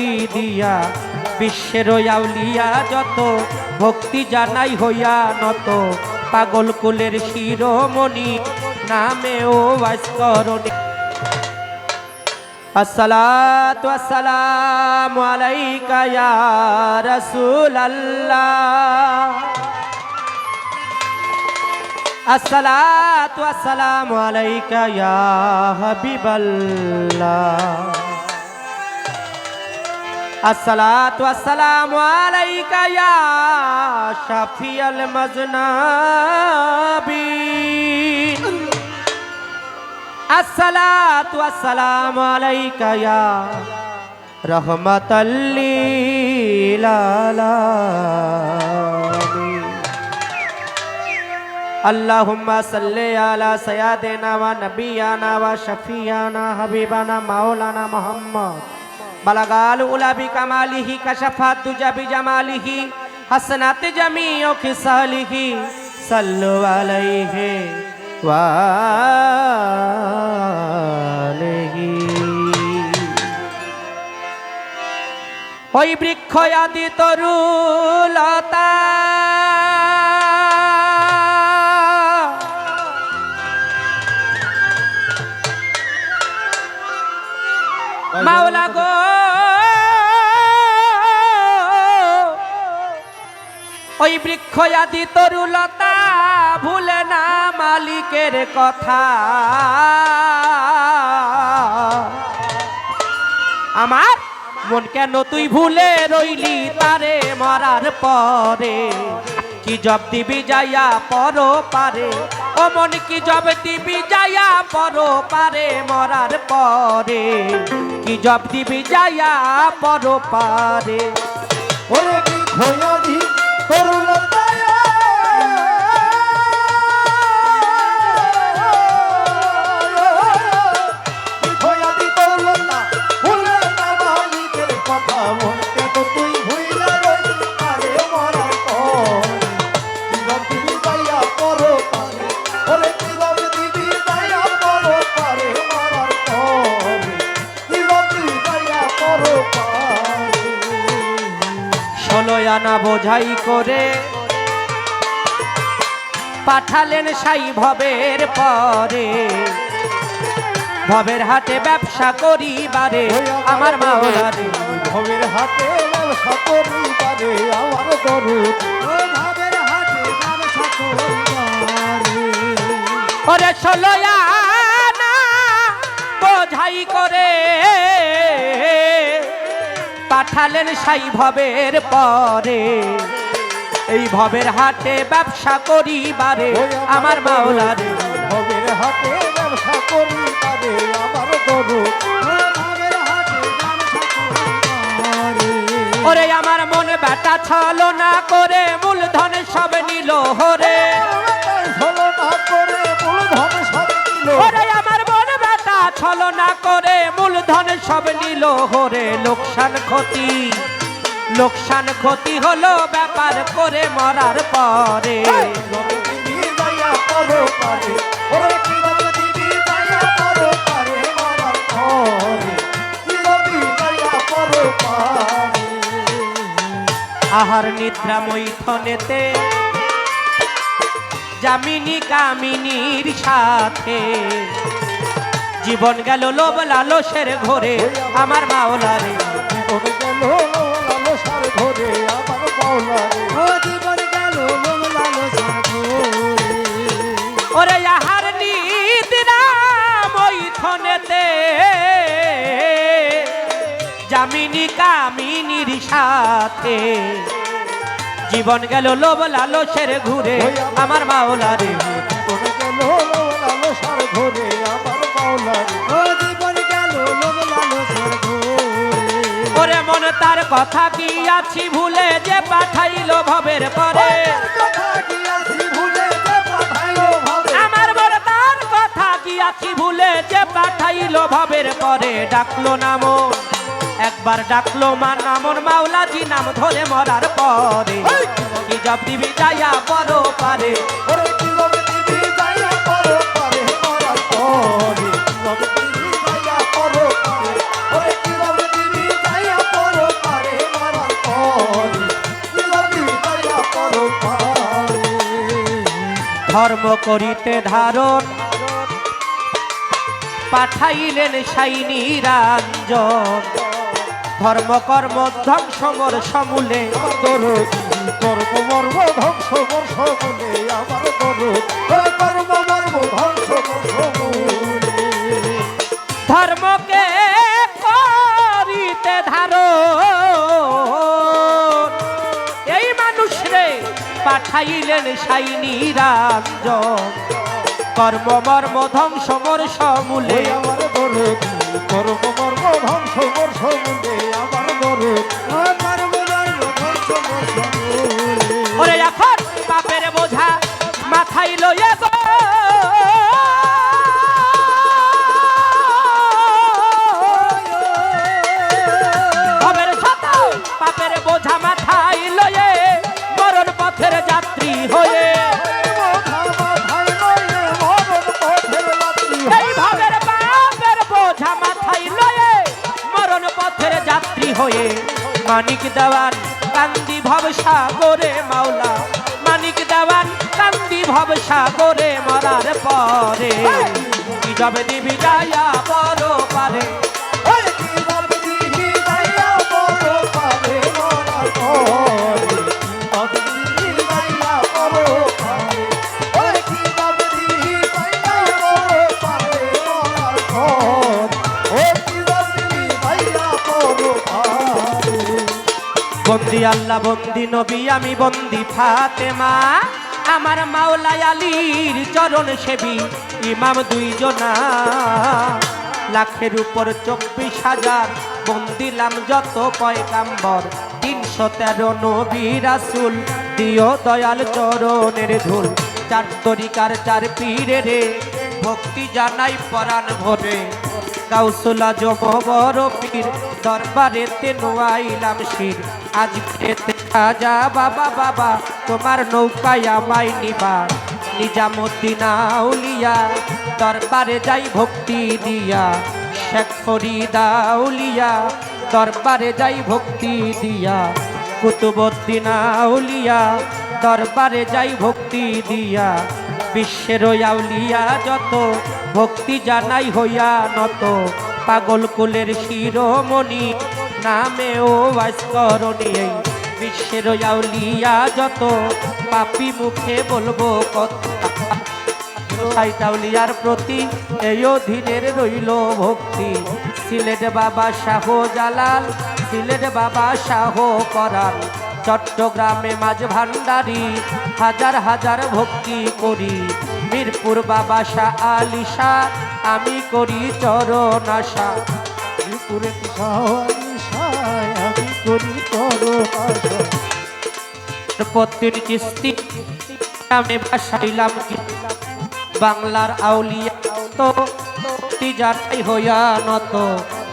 ভক্তি দিয়া, বিশ্বের আউলিয়া যত, ভক্তি জানাই হইয়া নত। পাগল কুলের শিরোমণি নামে ও ভাস্করণী। আসসালাতু আসসালামু আলাইকা ইয়া রাসূলাল্লাহ। আসসালাতু আসসালামু আলাইকা ইয়া হাবিবাল্লাহ। আসসালামু আলাইকা ইয়া শাফিয়াল মাজনাবিন আসসালাতু আসসালামু আলাইকা ইয়া রহমাতাল লিল আলামিন আল্লাহুম্মা সাল্লি আলা সাইয়্যিদিনা ওয়া নাবিয়ানা ওয়া শাফিয়ানা হাবিবানা মাওলানা মুহাম্মদ। বালাগাল উলা বিকামালিহি কাশাফাত তুজা বিজামালিহি হাসনাত জামিউ খিসালিহি সাল্লু আলাইহি ওয়া আলিহি। ওই বৃক্ষ আদি তরুলতা বৃক্ষ আদি তরুলতা ভুলে না মালিকের কথা। আমার মন কেন তুই ভুলে রইলি তারে মরার পরে? কি জব দিবি যাইয়া পর পারে? ও মন কি জব দিবি যাইয়া পর পারে মরার পরে? কি জব দিবি যাইয়া পর পারে? ওরে কি খয়াদি তরুলতায় আনা বোঝাই করে। পাঠালেন সাই ভবের পরে। ভবের হাটে ব্যবসা করিবারে আমার মাওলারে। ভবের হাতে ব্যবসা করিবারে আমার ও ভবের হাতে ব্যবসা করিবারে। ওরে ষোলো পাঠালেন সাই ভবের পরে। এই ভবের হাটে ব্যবসা করিবারে আমার মাওলারে। ভবের হাতে ব্যবসা করিবারে আমার ও ভবের হাতে ব্যবসা ওরে আমার মনে বেটা ছলো না করে মূলধন সব নিল হরে। হলো না করে মূলধন সব দিল ওরে আমার মনে বেটা ছলো না করে মূলধন সব নিল হরে লোকসান ক্ষতি। লোকসান ক্ষতি হলো ব্যাপার করে মরার পরে। আহার নিদ্রা মৈথনেতে জামিনী কামিনীর সাথে। জীবন গেল লোভ লালসের ঘরে আমার মাওলারে জীবন গেল লালসার ধরে আমার মাওলারে ও জীবন গেল লালসার ধরে ওরে আহার নিদ্রা মৈথনেতে জামিনী কামিনীর সাথে। জীবন গেল লোভ লালসের ঘুরে আমার মাওলারে জীবন পাঠাইলো ভবের পরে। আমার মন তার কথা আছি ভুলে যে পাঠাইলো ভবের পরে। ডাকলো নাম, একবার ডাকলো মা নামন মাওলাজি নাম ধরে মরার পরে। কি জব দিবি যাইয়া পর পারে। ওরে দিবি যাইয়া পরো পারে, মরার পরে। ধর্ম করিতে ধারণ। পাঠাইলেন সাইনি রাঞ্জন। ধর্ম কর্ম ধ্বংস মোর সমূলে। আমার দরদ কর্ম মর্ম ধ্বংস বর্ষ আমার দরদ কর্ম মর্ম ধ্বংস বর্ষ বলে ধর্মকে করিতে ধারণ। পাঠাইলেন সাইনি রাজ কর্ম মর্ম ধ্বংস মর সমূলে আমার দরদ কর্ম মর্ম ধ্বংস মর সমূলে আমার ওরে এখন পাপের বোঝা মাথায় লইয়া মানিক দেওয়ান কান্দি ভবসা করে মাওলা। মানিক দেওয়ান কান্দি ভবসা করে মরার পরে। কি যাবে দিবি যায়া পরে পারে। বন্দি আল্লাহ, বন্দি নবী, আমি বন্দি ফাতেমা। আমার মাওলাই আলীর চরণ সেবি, ইমাম দুইজনা। লাখের উপর চব্বিশ হাজার বন্দিলাম যত পয়কাম্বর তিনশো তেরো নবী রাসুল, দিও দয়াল চরণের ধুল। চার তরিকার চার পীরে রে, ভক্তি জানাই পরাণ ভরে। কাউসুলা জম বড় পীর দরবারে নোয়াইলাম শির। আজ খেতে খাজা বাবা বাবা, তোমার নৌকায় আমায় নিবা। নিজামুদ্দিন আউলিয়া দরবারে যাই ভক্তি দিয়া। শেখ ফরিদা আউলিয়া দরবারে যাই ভক্তি দিয়া। কুতুবুদ্দিন আউলিয়া দরবারে যাই ভক্তি দিয়া। বিশ্বের আউলিয়া যত, ভক্তি জানাই হইয়া নত। পাগল কুলের শিরোমণি নামে ও ভাস্করণী, এই বিশ্বের আউলিয়া যত, পাপি মুখে বলব কথা। সাইটাউলিয়ার প্রতি এই অধীনের রইল ভক্তি। সিলেট বাবা শাহ জালাল, সিলেট বাবা শাহ করান চট্টগ্রামে মাঝ ভান্ডারি, হাজার হাজার ভক্তি করি। মিরপুর বাবা শাহ আলিশা আমি করি চরণ আশা। ত্রিপুরে আমি আমি ভাসাইলাম বাংলার আউলিয়া তো জানাই হইয়া নত।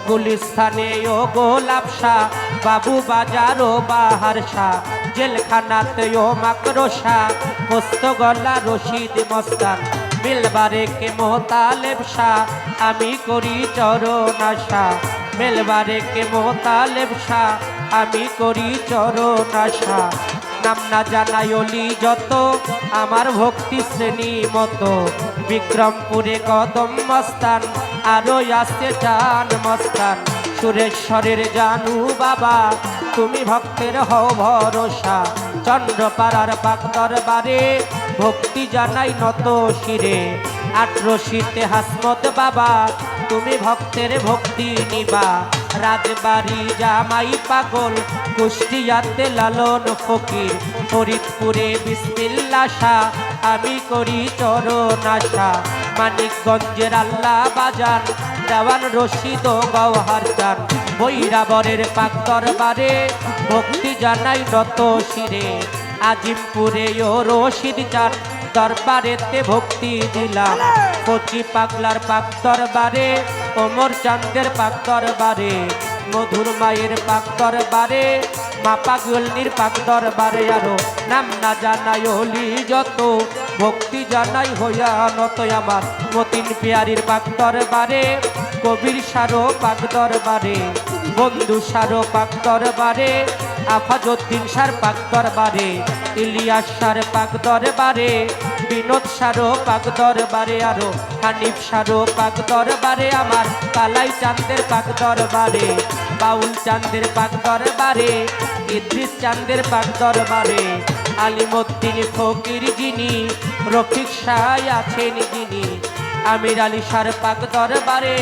গুলিস্থানে ও গোলাপসা বাবু বাজার ও বাহারসা জেলখানাতে ও মাকরসা পোস্ত গলা রশিদ মস্তান। মিলবারে কে মোহতালেব শাহ আমি করি চরণ আশা মেলবারে কে মোহতালেব শাহ? আমি করি চরণ আশা। নাম না জানাই অলি যত, আমার ভক্তি শ্রেণি মতো। বিক্রমপুরে কদম মস্তান, আরও আসতে চান মস্তান। সুরেশ্বরের জানু বাবা, তুমি ভক্তের হও ভরসা। চন্দ্রপাড়ার পাক দরবারে, ভক্তি জানাই নত শিরে। আটরশিতে হাসমত বাবা, তুমি ভক্তের ভক্তি নিবা। রাজবাড়ি জামাই পাগল, কুষ্টিয়াতে লালন ফকির। ফরিদপুরে বিসমিল্লা শাহ, আমি করি চরণ আশা। মানিকগঞ্জের আল্লাহ বাজার দেওয়ান রশিদ ও গৌহার চান বৈরাবরের পাক দরবারে ভক্তি জানাই নত শিরে। আজিমপুরে ও রশিদ চান দরবারেতে ভক্তি দিলাম। কচি পাগলার পাক দরবারে ওমর চান্দের পাক দরবারে মধুর মায়ের পাক দরবারে মা পাগলনির পাক দরবারে আরও। নাম না জানাই হলি যত ভক্তি জানাই হইয়া নত আমার। মতিন পেয়ারির পাক দরবারে কবির সারো পাক দরবারে বন্ধু সারো পাক দরবারে আফাজুদ্দিন সার পাক দরবারে ইলিয়াস সার পাক দরবারে বিনোদ সারো, পাক দরবারে আরও। হানিফ সারো, পাক দরবারে আমার। পালাই চাঁদের পাক দরবারে, বাউল চাঁদের পাক দরবারে, ইদ্রিস চাঁদের পাক দরবারে। আলিমুদ্দিন ফকির যিনি, রফিক সাই আছেন যিনি। আমির আলী সার পাক দরবারে,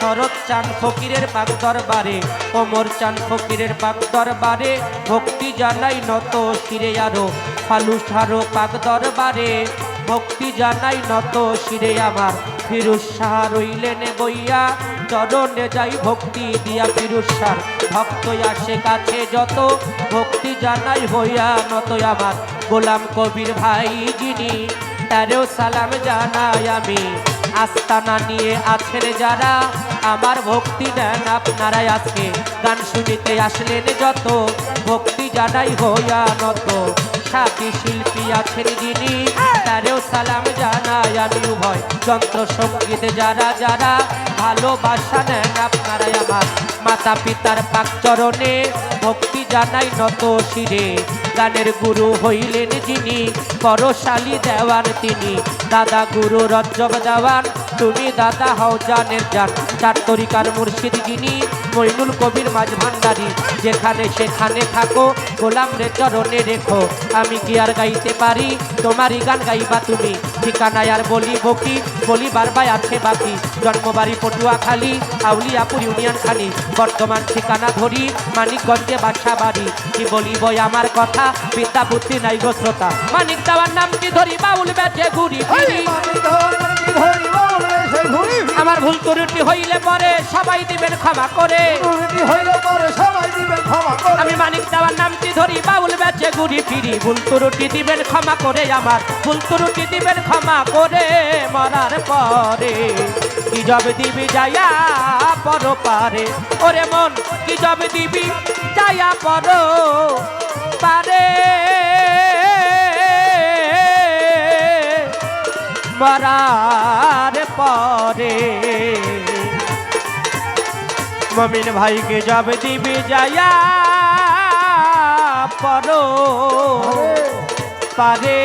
শরৎ চান ফকিরের পাক দরবারে, ওমর চান ফকিরের পাক দরবারে, ভক্তি জানাই নত শিরে আরও, ফালু সারো পাক দরবারে, ভক্তি জানাই নত শিরে আমার, ফিরুজ শাহ রইলেন বইয়া, চরণে যাই ভক্তি দিয়া ফিরুজ শাহ ভক্ত আসে কাছে যত, ভক্তি জানাই হইয়া নত আমার, গোলাম কবির ভাই যিনি, তারেও সালাম জানাই আমি। আস্তানা নিয়ে আছেন যারা, আমার ভক্তি দেন আপনারাই আজকে। গান শুনিতে আসলেন যত, ভক্তি জানাই হইয়া নত। সাথী শিল্পী আছেন যিনি, তারেও সালাম জানাই আমি উভয়। যন্ত্র সংগীত যারা যারা ভালোবাসা নেন আপনারাই আমার। মাতা পিতার পাক চরণে ভক্তি জানাই নত শিরে। গানের গুরু হইলেন যিনি, পরশালী দেওয়ান তিনি। দাদা গুরু রজ্জব দেওয়ান, তুমি দাদা হও জানের যান চার তরিকার মুর্শিদ গিনি মইনুল কবির মাঝ ভান্ডারি। যেখানে সেখানে থাকো, গোলাম রে চরণে রেখো। আমি কি আর গাইতে পারি? তোমারই গান গাইবা তুমি। ঠিকানায় আর বলি বকি বলি বারবাই আছে বাকি। জন্মবাড়ি পটুয়াখালী আউলিয়াপুর ইউনিয়ন খালি বর্তমান ঠিকানা ধরি মানিকগঞ্জে বাসা বাড়ি। কি বলিব আমার কথা বিদ্যা বুদ্ধি নাই গো শ্রোতা। মানিক দেওয়ার নাম কি ধরি বাউল বেচে ঘুরি আমার ভুল ত্রুটি হইলে পরে সবাই দিবেন ক্ষমা করে। আমি মানিক দেওয়ার নামটি ধরি, বাউল বেচে ঘুরি ফিরি। ভুল ত্রুটি দিবেন ক্ষমা করে আমার, ভুল ত্রুটি দিবেন ক্ষমা করে মরার পরে। কি জব দিবি যায়া পর পারে? ওরে মন, কি জব দিবি যায়া পর পারে? মরার পরে। মমিন ভাইকে জব দিবি যায়া পর। পারে।